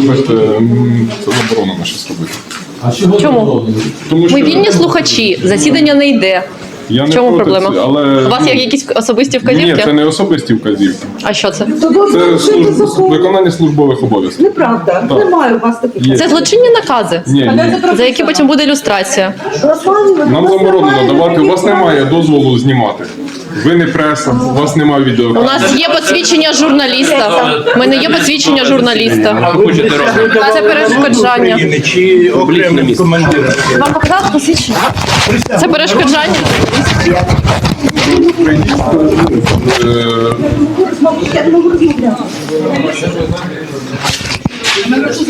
вибачте, це заборонено щось робити. А чого Чому? Тому Ми вільні слухачі, засідання не йде. Я В не чому проти проблема? ці- але... У вас є якісь особисті Ні, вказівки? це не особисті вказівки. А що це? Це служб... виконання службових обов'язків. Неправда, Так. немає у вас таких. Є. Це злочинні накази, Ні, ні. за які потім буде ілюстрація. Нам заборонено давати. У вас немає дозволу знімати. Ви не преса, у вас немає відео. У нас є посвідчення журналіста. У мене є посвідчення журналіста. ви хочете робити? Це перешкоджання. Чи окремим командиром? Вам показати посвідчення? Це перешкоджання. Е,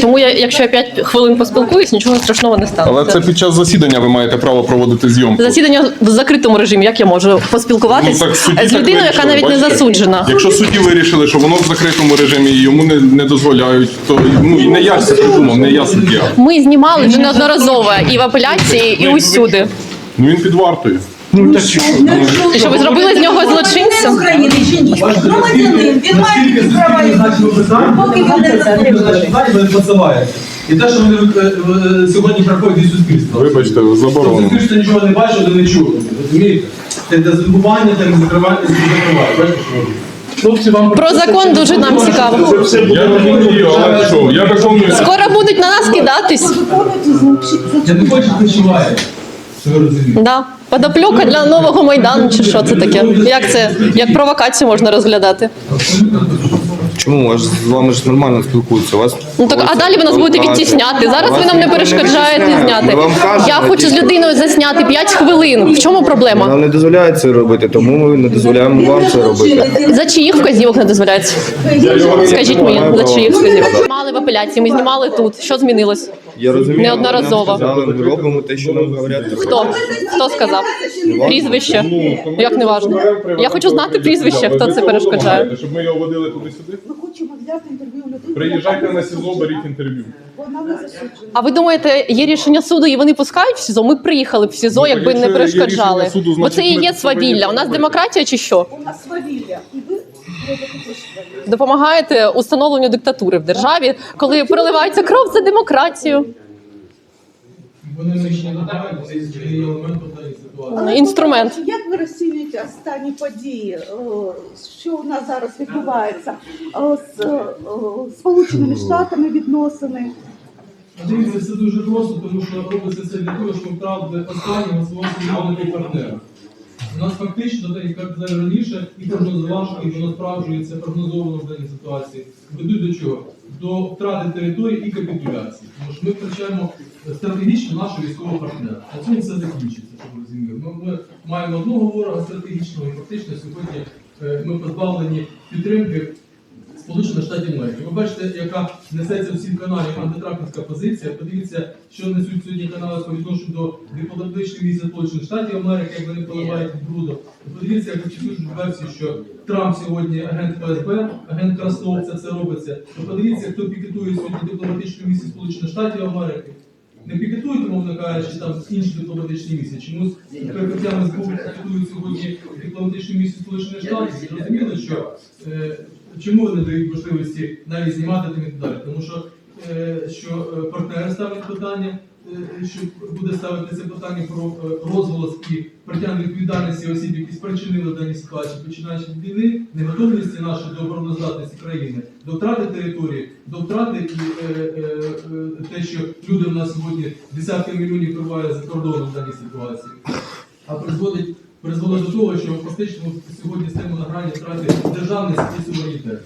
Тому я, якщо я 5 хвилин поспілкуюсь, нічого страшного не стане. Але це під час засідання ви маєте право проводити зйомку. Засідання в закритому режимі. Як я можу поспілкуватись Ну, так судді з так людиною, яка вирішили, навіть не бачите? засуджена? Якщо судді вирішили, що воно в закритому режимі і йому не, не дозволяють, то ну і не я це придумав, не я суддя. Ми знімали вже неодноразово і в апеляції, і усюди. Ну він під вартою. І що ви зробили з нього злочинця? України чи ні? Громадянин, він має якісь права. Поки він не ви. І те, що вони е, е, сьогодні проходять із суспільства. Вибачте, Тобто заборонено. суспільство нічого не бачило, не чуло. Розумієте? Це дезінфікування, це не закривання, це не. Бачите, що? Хлопці, вам Про закон дуже нам цікаво. Я розумію, але що, я виконую. Скоро будуть на нас кидатись. Я не хочу відчуває. Що ви розумієте? Да. Подоплюка для нового майдану, чи що це таке? Як це як провокацію можна розглядати? Чому? Аж з вами ж нормально спілкуються. Вас Ну так а далі ви нас будете відтісняти. Зараз ви нам не перешкоджаєте зняти. Вам кажемо, Я хочу з людиною засняти 5 хвилин. В чому проблема? Нам не дозволяють це робити, тому ми не дозволяємо вам це робити. За чиїх вказівок не дозволяється? Скажіть мені, за чиїх вказівок? Знімали в апеляції, ми знімали тут. Що змінилось? Я розумію, Неодноразово. нам сказали, ми робимо те, що нам говорять. Хто? Хто сказав? Прізвище. Як не важно. Я хочу знати прізвище, хто це перешкоджає. Щоб ми його водили туди-сюди. Ми хочемо взяти інтерв'ю у людини. Приїжджайте на СІЗО, беріть інтерв'ю. Вона не засуджена. А ви думаєте, є рішення суду і вони пускають в СІЗО? Ми б приїхали б в СІЗо, Ну, якби якщо не є перешкоджали. рішення суду, Бо значить, це і ми є це свавілля. У нас зробити. демократія чи що? У нас свавілля. І Допомагаєте установленню диктатури в державі, коли проливається кров за демократію. Це. Інструмент. Як ви розцінюєте останні події, е, що у нас зараз відбувається е, з е, Сполученими Штатами відносини? Дивіться, все дуже просто, тому що робиться це для того, щоб втратити останнього свого партнера. Нас фактично, як раніше, і прогнозував, і воно справджується прогнозовано в даній ситуації. Ведуть до чого? До втрати території і капітуляції. Тому що ми втрачаємо стратегічно нашого військового партнера. На цьому все закінчиться, щоб ви розуміли. Ми, ми маємо одного ворога стратегічного і фактично сьогодні е, ми позбавлені підтримки Сполучених Штатів Америки. Ви бачите, яка несеться всім каналі антитракторська позиція. Подивіться, що несуть сьогодні канали по відношенню до дипломатичних місій Сполучених Штатів Америки, як вони поливають бруду. Подивіться, як часу відбувається, що Трамп сьогодні агент ФСБ, агент Краснов, це все робиться. Подивіться, хто пікетує сьогодні дипломатичну місію Сполучених Штатів Америки. Не пікетують, мовно кажучи, там інші дипломатичні місії. Чомусь прикриттями СБУ пікетують сьогодні дипломатичну місію Сполучених Штатів. І Зрозуміло, що е, чому вони дають можливості навіть знімати там і так далі? Тому що, е, що е, партнери ставлять питання, е, що буде ставити це питання про е, розголос і притягнення відповідальності осіб, які спричинили дані ситуації, починаючи від війни, неготовності нашої до обороноздатності країни, до втрати території, до втрати і е, е, е, те, що люди в нас сьогодні десятки мільйонів триває за кордоном в даній ситуації а призводить призводить до того, що фактично сьогодні стоїмо на грані втрати державності і суверенітету.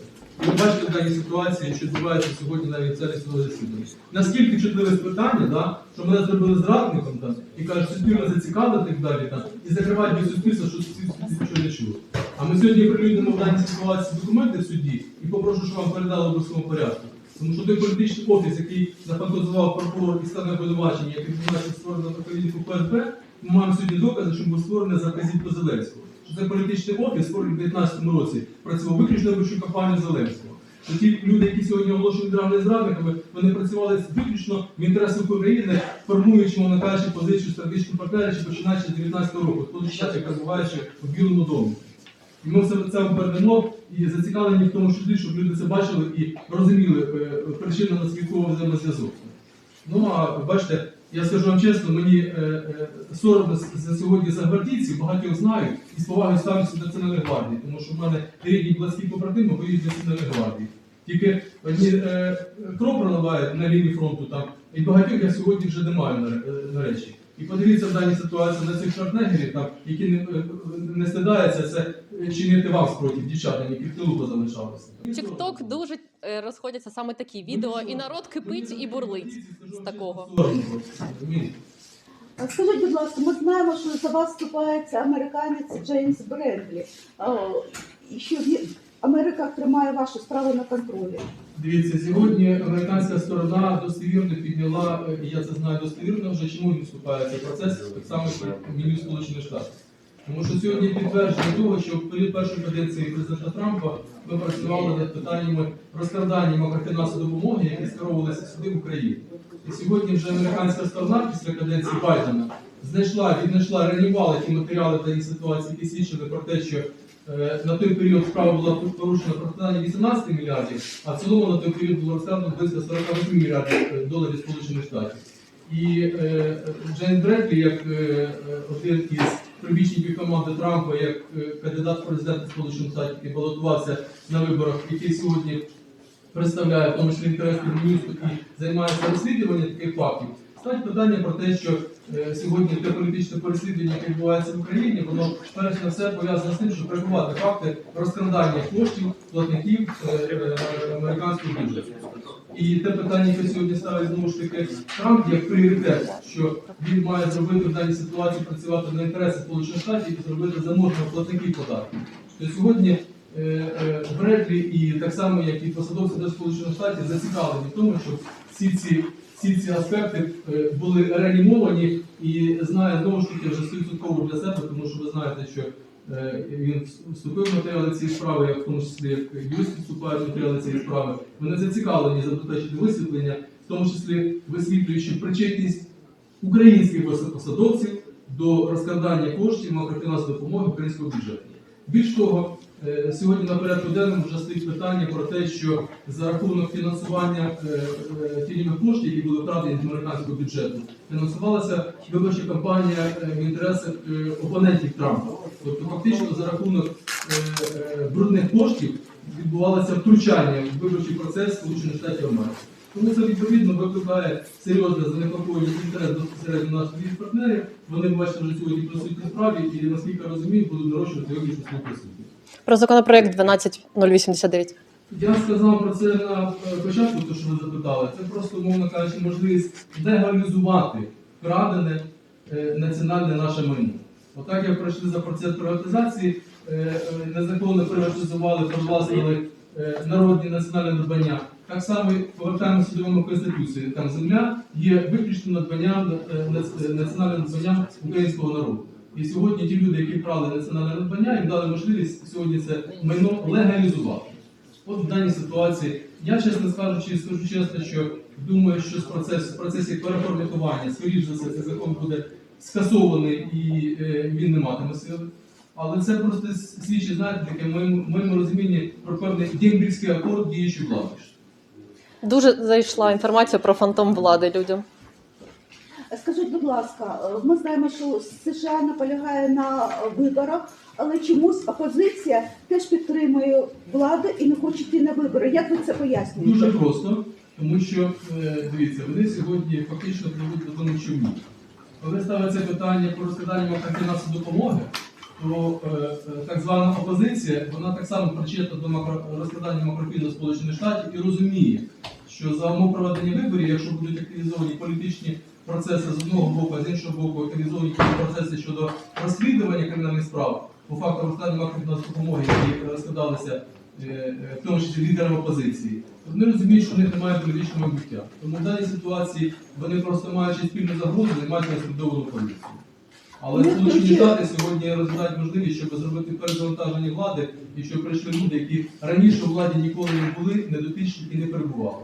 Ви бачите даній ситуації, що відбувається сьогодні навіть це судове засідання. Наскільки чутливе питання, да, що мене зробили зрадником там, і кажуть, суспільно зацікавити і так далі, там, і закривають від суспільства, що суспільство нічого не чує. А ми сьогодні прилюднимо в даній ситуації документи в суді і попрошу, щоб вам передали в обов'язковому порядку. Тому що той політичний офіс, який зафантазував прокурор і стане обвинувачення, який створено на політику ФСБ, ми маємо сьогодні докази, що був створений за вказівку Зеленського. Що це політичний офіс, створений в 2019 році, працював виключно виборчу кампанію Зеленського. Що ті люди, які сьогодні оголошені державними зрадниками, вони працювали виключно в інтересах України, формуючи, мовно кажучи, позицію стратегічного партнера, ще починаючи з 19 року, коли ще перебуваючи в Білому домі. І ми все це обернемо і зацікавлені в тому числі, щоб люди це бачили і розуміли е, причину наслідкового взаємозв'язок. Ну а бачите, я скажу вам чесно, мені е, е, соромно за сьогодні за гвардійців, багатьох знаю і з повагою ставлюся до Національної гвардії, тому що в мене рідні близькі побратими воюють до Національної гвардії. Тільки одні е, кров проливають на лінії фронту там, і багатьох я сьогодні вже не маю на, е, на речі. І подивіться в даній ситуації на цих шартнегерів, там, які не, не стидаються це чинити вам спротив, дівчатам, які в тилу позалишалися. Тікток дуже розходяться саме такі відео, і народ кипить і бурлить з такого. Скажіть, будь ласка, ми знаємо, що за вас вступається американець Джеймс Брендлі. І що Америка тримає вашу справу на контролі. Дивіться, сьогодні американська сторона достовірно підняла, е, і я це знаю достовірно вже, чому він вступає в цей процес, так само як і Сполучених Штатів. Тому що сьогодні підтвердження того, що в період першої каденції президента Трампа ми працювали над питаннями розкрадання макрофінансової допомоги, які скеровувалися сюди в Україну. І сьогодні вже американська сторона після каденції Байдена знайшла, віднайшла, реанімувала ті матеріали та ситуації, які свідчили про те, що Е, На той період справа була порушена про 18 мільярдів, а в цілому на той період було розкрадено близько 48 мільярдів е, доларів Сполучених Штатів. І е, Джейн Бредлі, як е, е, один із прибічників команди Трампа, як е, кандидат в президенти Сполучених Штатів, і балотувався на виборах, який сьогодні представляє в тому числі інтерес Мін'юсту і займається розслідуванням таких фактів. стать питання про те, що сьогодні те політичне переслідування, яке відбувається в Україні, воно перш за все пов'язане з тим, щоб приховати факти розкрадання коштів платників е, е, американського бюджету. І те питання, яке сьогодні ставить знову ж таки Трамп як пріоритет, що він має зробити в даній ситуації працювати на інтереси Сполучених Штатів і зробити заможного платників податків. То сьогодні е, е, Бредлі і так само, як і посадовці до Сполучених Штатів, зацікавлені в тому, щоб всі ці всі ці аспекти е, були реанімовані і знає знову ж таки вже 100% для себе, тому що ви знаєте, що е, він вступив в матеріали цієї справи, як в тому числі як юрист вступає в матеріали цієї справи. Вони зацікавлені забезпечити висвітлення, в тому числі висвітлюючи причетність українських пос- посадовців до розкрадання коштів макрофінансової допомоги українського бюджету. Більш того, сьогодні на порядку денному вже стоїть питання про те, що за рахунок фінансування е, е, коштів, які були вкрадені з американського бюджету, фінансувалася виборча кампанія е, в інтересах е, опонентів Трампа. Тобто, фактично, за рахунок е, е, брудних коштів відбувалося втручання в виборчий процес Сполучених Штатів Америки. Тому це відповідно викликає серйозне занепокоєння інтерес безпосередньо наших від партнерів. Вони бачите вже сьогодні присутні справі і наскільки я розумію, будуть нарощувати сьогоднішню свою присутність. Про законопроект 12089. Я сказав про це на е, початку, то що ви запитали. Це просто, умовно кажучи, можливість легалізувати вкрадене е, національне наше майно. Отак як пройшли за процес приватизації, е, незаконно приватизували, привласнили е, народні національні надбання. Так само повертаємося до вимог Конституції. Там земля є виключним надбанням е, національним надбанням українського народу. І сьогодні ті люди, які вкрали національне надбання, їм дали можливість сьогодні це майно легалізувати. От в даній ситуації я чесно скажучи, скажу чесно, що думаю, що з процес, в процесі переформатування, скоріш за все, цей закон буде скасований і е, він не матиме сили. Але це просто свідчить, знаєте, таке моєму, моєму розумінні про певний дембільський акорд діючої влади. Дуже зайшла інформація про фантом влади людям. Скажіть, будь ласка, е, ми знаємо, що США наполягає на виборах, але чомусь опозиція теж підтримує владу і не хоче йти на вибори. Як ви це пояснюєте? Дуже просто, тому що е, дивіться, вони сьогодні фактично пливуть в одному човні. Коли ставиться питання про розкрадання макрофінансової допомоги, то е, так звана опозиція вона так само причетна до макро, розкрадання макрофіну Сполучених Штатів і розуміє, що за умов проведення виборів, якщо будуть активізовані політичні процеси з одного боку, а з іншого боку, активізовані процеси щодо розслідування кримінальних справ по факту макрофінансової допомоги, які розкладалися е, е, в тому числі лідерам опозиції, вони розуміють, що в них немає політичного майбуття. Тому в даній ситуації вони просто маючи спільну загрозу, не мають консолідовану позицію. Але Ну, Сполучені Штати сьогодні розглядають можливість, щоб зробити перезавантаження влади, і щоб прийшли люди, які раніше у владі ніколи не були, не дотичні і не перебували.